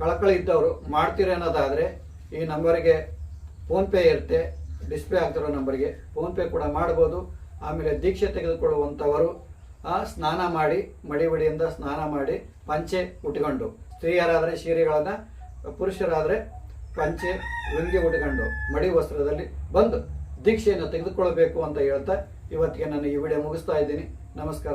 ಕಳಕಳಿ ಇದ್ದವರು ಮಾಡ್ತೀರಿ ಅನ್ನೋದಾದರೆ, ಈ ನಂಬರಿಗೆ ಫೋನ್ಪೇ ಇರುತ್ತೆ. ಡಿಸ್ಪ್ಲೇ ಆಗ್ತಿರೋ ನಂಬರಿಗೆ ಫೋನ್ಪೇ ಕೂಡ ಮಾಡ್ಬೋದು. ಆಮೇಲೆ ದೀಕ್ಷೆ ತೆಗೆದುಕೊಳ್ಳುವಂಥವರು ಸ್ನಾನ ಮಾಡಿ, ಮಡಿವಡಿಯಿಂದ ಸ್ನಾನ ಮಾಡಿ, ಪಂಚೆ ಉಟ್ಕೊಂಡು, ಸ್ತ್ರೀಯರಾದರೆ ಸೀರೆಗಳನ್ನು ಪುರುಷರಾದರೆ ಪಂಚೆ ಲುಂಗಿ ಉಟ್ಕೊಂಡು ಮಡಿ ವಸ್ತ್ರದಲ್ಲಿ ಬಂದು ದೀಕ್ಷೆಯನ್ನು ತೆಗೆದುಕೊಳ್ಳಬೇಕು ಅಂತ ಹೇಳ್ತಾ ಇವತ್ತಿಗೆ ನಾನು ಈ ವಿಡಿಯೋ ಮುಗಿಸ್ತಾ ಇದ್ದೀನಿ. ನಮಸ್ಕಾರ